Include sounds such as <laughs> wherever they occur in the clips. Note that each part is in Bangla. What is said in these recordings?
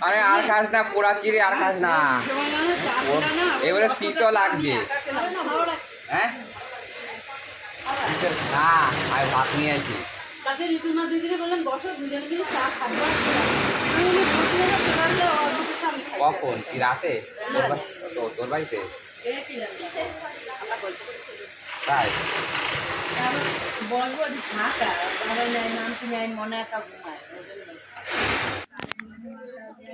আরে আর খাস না পোড়া চিড়ে আর খাস না। এবারে তিতো লাগছে হ্যাঁ? না ভাত নিয়ে তাকে দিদিকে বললাম বসো দুজনে চা খাব। কখন? কি রাতে? তোর বাড়িতে? তাই? বলব আমি মনে একা ঘুমায়।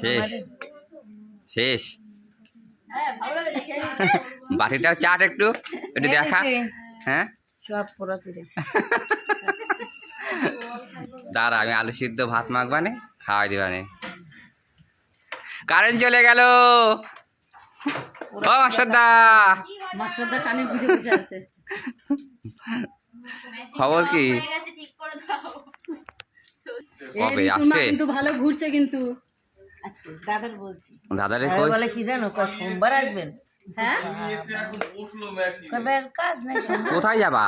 শেষ। শেষ। হ্যাঁ ভালো লাগে দেখে বাটিটাও চাট একটু একটু দেখা। হ্যাঁ? সব দাঁড়া আমি আলু সিদ্ধ ভাত মাখবানে খাওয়াই দিবানে। কারেন্ট চলে গেল। ও মাস্টারদা। মাস্টারদা কানে বুঝে বুঝে আছে। খবর কি? আসবে? কিন্তু ভালো ঘুরছে কিন্তু। দাদার বলছি। দাদারে কই বলে কি জানো কয় সোমবার আসবেন? হ্যাঁ? কাজ নাই কোথায় যাবা?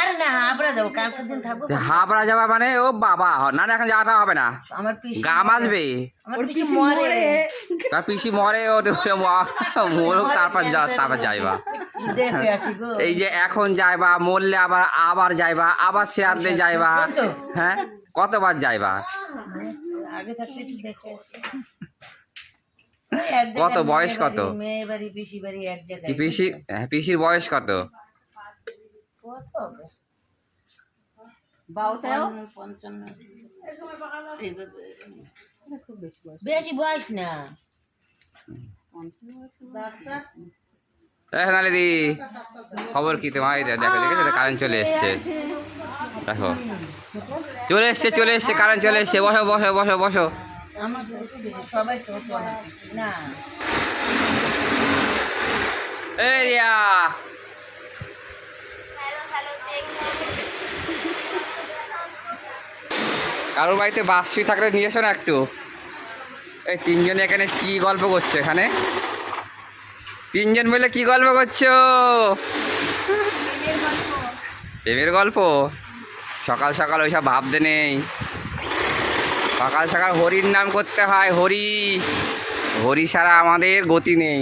আরে না হাবড়া যাব কালকের দিন থাকব। হাবড়া যাবা মানে ও বাবা না না এখন যাওয়াটা হবে না। আমার পিসি গাম আসবে আমার পিসি মরে। তার পিসি মরে ও মরুক তারপর যা তারপর যাইবা। এই যে এখন যাইবা মরলে আবার আবার যাইবা আবার শেয়ারলে যাইবা। হ্যাঁ? কতবার যাইবা? আগে থাকতে একটু দেখে <laughs> কত বয়স কত? মেয়ে বাড়ি পিসি বাড়ি এক জায়গায়। পিসি হ্যাঁ, পিসির বয়স কত? কত হবে? বাউতাও? পঞ্চান্ন এইবার- খুব বেশি বয়স বেশি না। বাচ্চা? সোনালি খবর কি তোমার? দেখো দেখেছ? কারেন্ট চলে এসছে। দেখো। চলে এসছে চলে এসছে, কারেন্ট চলে এসছে। বসো বসো বসো বসো। আমার বেশি বেশি সবাই ছোট না এই রিয়া। কারোর বাড়িতে বাসি থাকলে নিয়ে এসো না একটু। এই তিনজনে এখানে কি গল্প করছ এখানে? তিনজন মিলে কি গল্প করছ? প্রেমের গল্প? সকাল সকাল ওইসব ভাবতে নেই সকাল সকাল হরির নাম করতে হয় হরি হরি ছাড়া আমাদের গতি নেই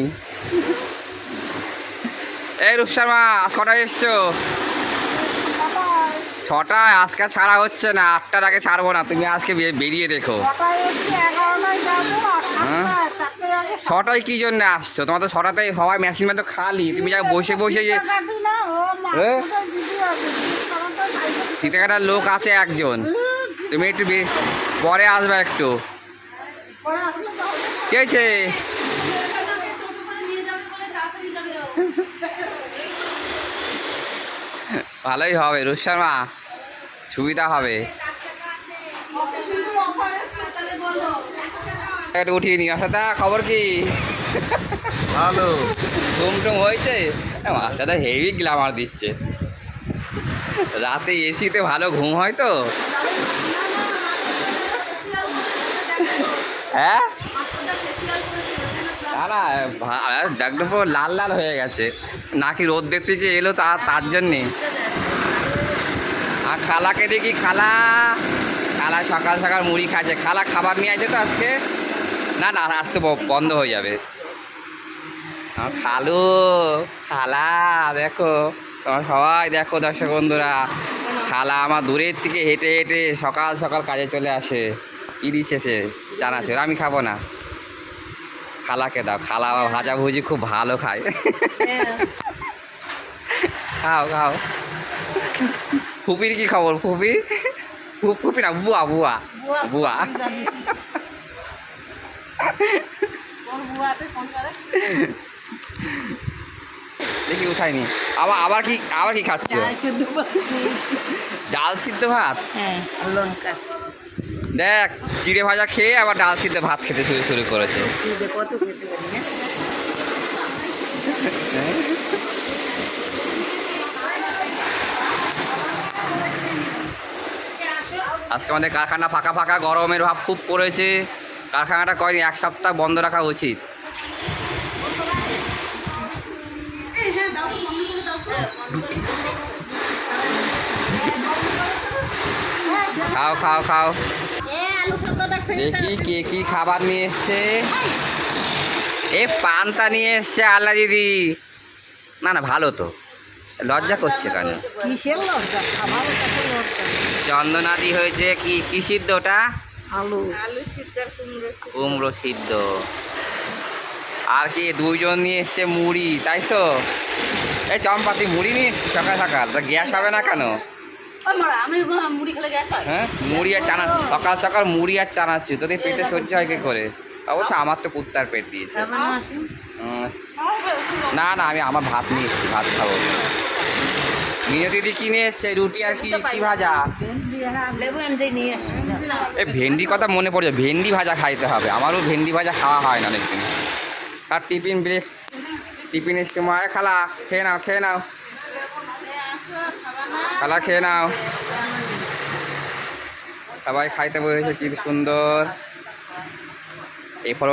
এই রূপ শর্মা আজ কটায় এসছো ছটায় আজকে ছাড়া হচ্ছে না আটটার আগে ছাড়বো না তুমি আজকে বেরিয়ে দেখো হ্যাঁ? ছটায় কি জন্য আসছো তোমার তো ছটাতেই হওয়ায় মেশিন তো খালি তুমি যা বসে বসে যে কাটার লোক আছে একজন। তুমি একটু পরে আসবে একটু। কি হয়েছে? ভালোই হবে রুশ শর্মা। সুবিধা হবে। একটু উঠিয়ে নি আসাদা খবর কি? ভালো। ঘুম টুম হয়েছে? মাছটা হেভি গ্লামার দিচ্ছে। রাতে এসিতে ভালো ঘুম হয় তো? হ্যাঁ? না একদম পুরো লাল লাল হয়ে গেছে। নাকি রোদ দেখতে থেকে এলো তা, তার জন্যে। আর খালাকে দেখি, খালা। খালা সকাল সকাল মুড়ি খাচ্ছে। খালা খাবার নিয়ে আছে তো আজকে? না না, আজকে বন্ধ হয়ে যাবে। খালু, খালা, দেখো। তোমার সবাই দেখো দর্শক বন্ধুরা খালা আমার দূরের থেকে হেঁটে হেঁটে সকাল সকাল কাজে চলে আসে। কি দিচ্ছে সে? চানাচুর আমি খাব না। খালাকে দাও খালা ভাজা ভুজি খুব ভালো খায়। খাও খাও। ফুপির কি খবর ফুপি? ফুপি না বুয়া বুয়া। বুয়া দেখি উঠাইনি আবার আবার কি আবার কি খাচ্ছ? ডাল সিদ্ধ ভাত। হ্যাঁ লঙ্কা। দেখ চিড়ে ভাজা খেয়ে আবার ডাল সিদ্ধ ভাত খেতে শুরু শুরু করেছে। না আজকে আমাদের কারখানা ফাঁকা ফাঁকা গরমের ভাব খুব পড়েছে। কারখানাটা কয়দিন? এক সপ্তাহ বন্ধ রাখা উচিত। খাও খাও খাও। দেখি কে কি খাবার নিয়ে এসছে। এ পান্তা নিয়ে এসছে আল্লাহ দিদি। না না ভালো তো। লজ্জা করছে কেন? কিসের লজ্জা? খাবার চন্দনাদি হয়েছে কি কি সিদ্ধ ওটা? আলু। কুমড়ো সিদ্ধ। আর কি দুইজন নিয়ে এসছে মুড়ি তাই তো? এই চম্পাতি মুড়ি নিয়ে এসছি সকাল সকাল। তা গ্যাস হবে না কেন? হয়। হ্যাঁ? মুড়ি আর চানা সকাল সকাল মুড়ি আর চানাচ্ছি তোদের পেটে সহ্য হয় কি করে? অবশ্য আমার তো কুত্তার পেট দিয়েছে। না না না আমি আমার ভাত নিয়ে এসেছি ভাত খাব। মিনু দিদি কি নিয়ে এসছে? রুটি আর কি কি ভাজা? আসি। এ ভেন্ডি কথা মনে পড়ছে ভেন্ডি ভাজা খাইতে হবে। আমারও ভেন্ডি ভাজা খাওয়া হয় না অনেকদিন। আর টিফিন ব্রেক টিফিনের সময় খালা খেয়ে নাও খেয়ে নাও। খালা খেয়ে নাও। সবাই খাইতে বসেছে কি সুন্দর। এরপর